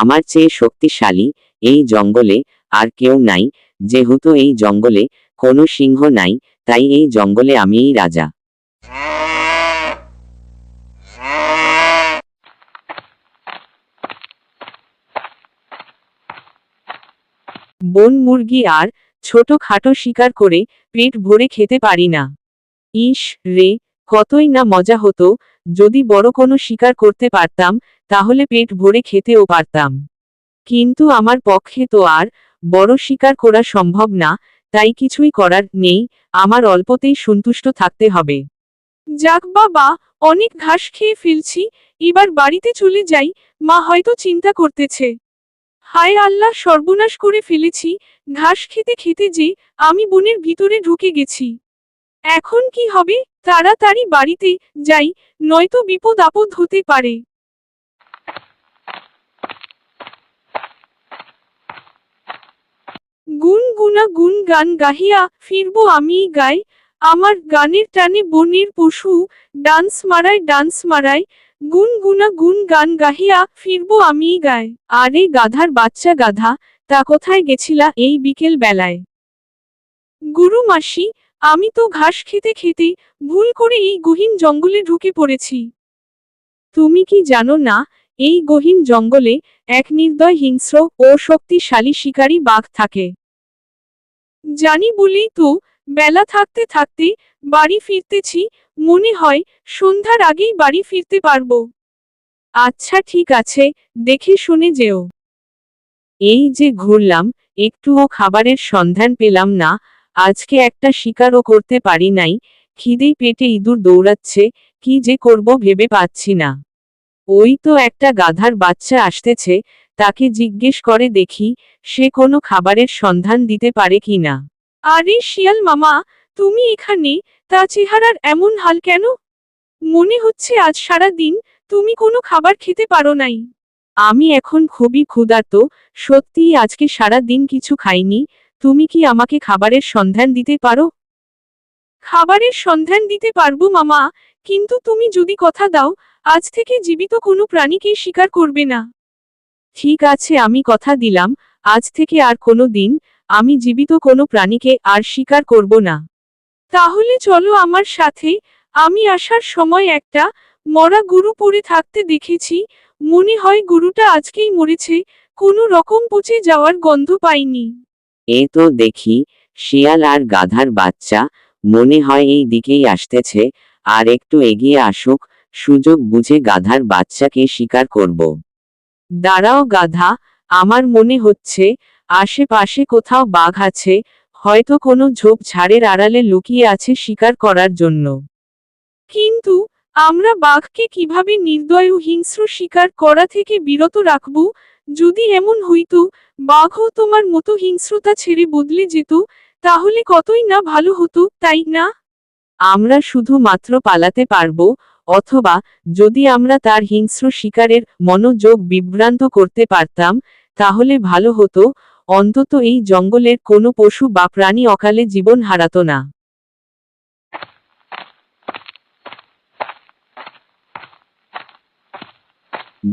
আমার চেয়ে শক্তিশালী এই জঙ্গলে আর কেউ নাই, যেহেতু এই জঙ্গলে কোনো সিংহ নাই, তাই এই জঙ্গলে আমিই রাজা। বন মুরগি আর ছোট খাটো শিকার করে পেট ভরে খেতে পারি না। ইস রে কতই না মজা হতো, যদি বড় কোনো শিকার করতে পারতাম, তাহলে পেট ভরে খেতেও পারতাম। কিন্তু আমার পক্ষে তো আর বড় শিকার করা সম্ভব না, তাই কিছুই করার নেই, আমার অল্পতেই সন্তুষ্ট থাকতে হবে। যাক বাবা, অনেক ঘাস খেয়ে ফেলছি, এবার বাড়িতে চলে যাই, মা হয়তো চিন্তা করতেছে। হায় আল্লাহ, সর্বনাশ করে ফেলেছি, ঘাস খেতে খেতে যে আমি বনের ভিতরে ঢুকে গেছি। এখন কি হবে? তাড়াতাড়ি বাড়িতে যাই, নয়তো বিপদ আপদ হতে পারে। গুন গুনা গুন গাহিয়া ফিরবো আমি গাই। আমার গানের টানে বনের পশু, ডান্স মারায় ডান্স মারায়। গুন গুনা গুন গান গাহিয়া ফিরবো আমি গায় আরে গাধার বাচ্চা গাধা, তা কোথায় গেছিলা এই বিকেল বেলায় গুরু মাসি আমি তো ঘাস খেতে খেতে ভুল করে এই গহীন জঙ্গলে ঢুকে পড়েছি। তুমি কি জানো না, এই গহীন জঙ্গলে এক নির্দয় হিংস্র ও শক্তিশালী শিকারী বাঘ থাকে। জানি বলেই তো বেলা থাকতে থাকতে বাড়ি ফিরতেছি, মনে হয় সন্ধ্যার আগেই বাড়ি ফিরতে পারব। আচ্ছা ঠিক আছে, দেখে শুনে যেও। এই যে ঘুরলাম, একটুও খাবারের সন্ধান পেলাম না আজকে একটা শিকারও করতে পারি নাই, খিদেই পেটে ইঁদুর দৌড়াচ্ছে, কি যে করব ভেবে পাচ্ছি না। ওই তো একটা গাধার বাচ্চা আসতেছে, তাকে জিজ্ঞেস করে দেখি, সে কোনো খাবারের সন্ধান দিতে পারে কি না। আরে শিয়াল মামা, তুমি এখানে, তা চেহারার এমন হাল কেন? মনে হচ্ছে আজ সারা দিন তুমি কোনো খাবার খেতে পারো নাই। আমি এখন খুবই ক্ষুধার্ত, সত্যিই আজকে সারা দিন কিছু খাইনি তুমি কি আমাকে খাবারের সন্ধান দিতে পারো? খাবারের সন্ধান দিতে পারব, মামা, কিন্তু তুমি যদি কথা দাও, আজ থেকে জীবিত কোনো প্রাণীকে শিকার করবে না। ঠিক আছে, আমি কথা দিলাম, আজ থেকে আর কোনো দিন আমি জীবিত কোনো প্রাণীকে আর শিকার করব না। তাহলে চলো আমার সাথে, আমি আসার সময় একটা মরা গরু পড়ে থাকতে দেখেছি, মনে হয় গরুটা আজকেই মরেছে, কোনো রকম পচে যাওয়ার গন্ধ পাইনি। এ তো দেখি, শিয়াল আর গাধার বাচ্চা, মনে হয় এই দিকেই আসতেছে, আর একটু এগিয়ে আসুক, সুযোগ বুঝে গাধার বাচ্চাকে শিকার করব। দাঁড়াও গাধা, আমার মনে হচ্ছে, আশেপাশে কোথাও বাঘ আছে, হয়তো কোনো ঝোপ ঝাড়ের আড়ালে লুকিয়ে আছে শিকার করার জন্য। কিন্তু, আমরা বাঘকে কীভাবে নির্দয় ও হিংস্র শিকার করা থেকে বিরত রাখব? যদি এমন হইতো, বাঘও তোমার মতো হিংস্রতা ছেড়ে বদলে যেত, তাহলে কতই না ভালো হতো, তাই না? আমরা শুধু মাত্র পালাতে পারব, অথবা যদি আমরা তার হিংস্র শিকারের মনোযোগ বিভ্রান্ত করতে পারতাম, তাহলে ভালো হতো, অন্তত এই জঙ্গলের কোনো পশু বা প্রাণী অকালে জীবন হারাত না।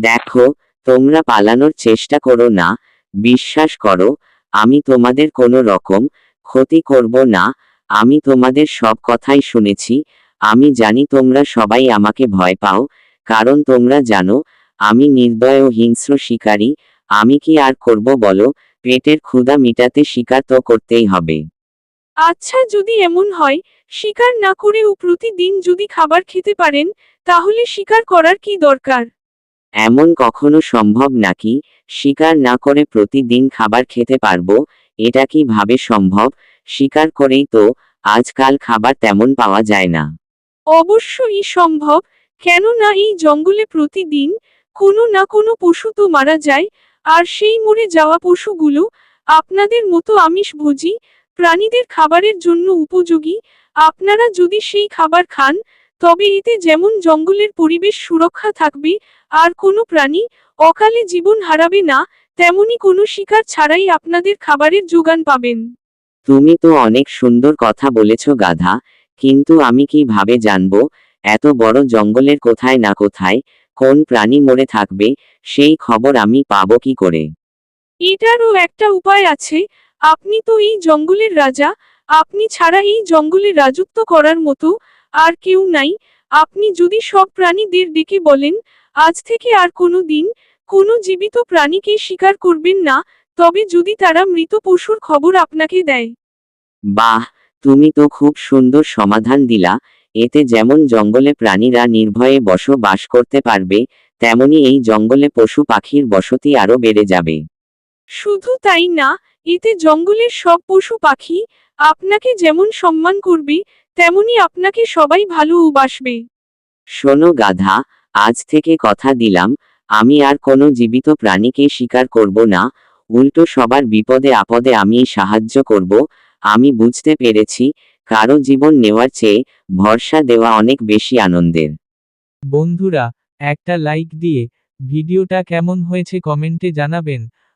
দেখো তোমরা পালানোর চেষ্টা করো না, বিশ্বাস করো, আমি তোমাদের কোনো রকম ক্ষতি করব না, আমি তোমাদের সব কথাই শুনেছি, আমি জানি তোমরা সবাই আমাকে ভয় পাও, কারণ তোমরা জানো, আমি নির্দয় ও হিংস্র শিকারী, আমি কি আর করব বলো, পেটের ক্ষুধা মিটাতে শিকার তো করতেই হবে। আচ্ছা যদি এমন হয়, শিকার না করে করেও প্রতিদিন যদি খাবার খেতে পারেন, তাহলে শিকার করার কি দরকার? এমন কখনো সম্ভব নাকি? শিকার না করে প্রতিদিন খাবার খেতে পারব? এটা কি ভাবে সম্ভব? শিকার করেই তো আজকাল খাবার তেমন পাওয়া যায় না। অবশ্যই সম্ভব। কেননা এই জঙ্গলে প্রতিদিন কোনো না কোনো পশু তো মারা যায়, আর সেই মরে যাওয়া পশুগুলো আপনাদের মতো আমিষভোজী প্রাণীদের খাবারের জন্য উপযোগী। আপনারা যদি সেই খাবার খান তবে এতে যেমন জঙ্গলের পরিবেশ সুরক্ষা থাকবে আর কোনো প্রাণী অকালে জীবন হারাবে না তেমনি কোনো শিকার ছাড়াই আপনাদের খাবারের যোগান পাবেন। তুমি তো অনেক সুন্দর কথা বলেছ গাধা কিন্তু আমি কীভাবে জানব এত বড় জঙ্গলের কোথায় না কোথায় কোন প্রাণী মরে থাকবে সেই খবর আমি পাবো কি করে? এটারও একটা উপায় আছে আপনি তো এই জঙ্গলের রাজা আপনি ছাড়া এই জঙ্গলে রাজত্ব করার মতো আর কেউ নাই। আপনি যদি সব প্রাণীদের ডেকে বলেন আজ থেকে আর কোনো দিন কোনো জীবিত প্রাণীকে শিকার করবেন না তবে যদি তারা মৃত পশুর খবর আপনাকে দেয়। বাহ তুমি তো খুব সুন্দর সমাধান দিলা। এতে যেমন জঙ্গলে প্রাণীরা নির্ভয়ে বসবাস করতে পারবে তেমনি এই জঙ্গলে পশু পাখির বসতি আরও বেড়ে যাবে। শুধু তাই না এতে জঙ্গলের সব পশু পাখি আপনাকে যেমন সম্মান করবে তেমনি আপনাকে সবাই ভালোবাসবে শোনো গাধা আজ থেকে কথা দিলাম আমি আর কোনো জীবিত প্রাণীকে শিকার করব না উল্টো সবার বিপদে আপদে আমি সাহায্য করব আমি বুঝতে পেরেছি কারও জীবন নেওয়ার চেয়ে ভরসা দেওয়া অনেক বেশি আনন্দের। বন্ধুরা একটা লাইক দিয়ে ভিডিওটা কেমন হয়েছে কমেন্টে জানাবেন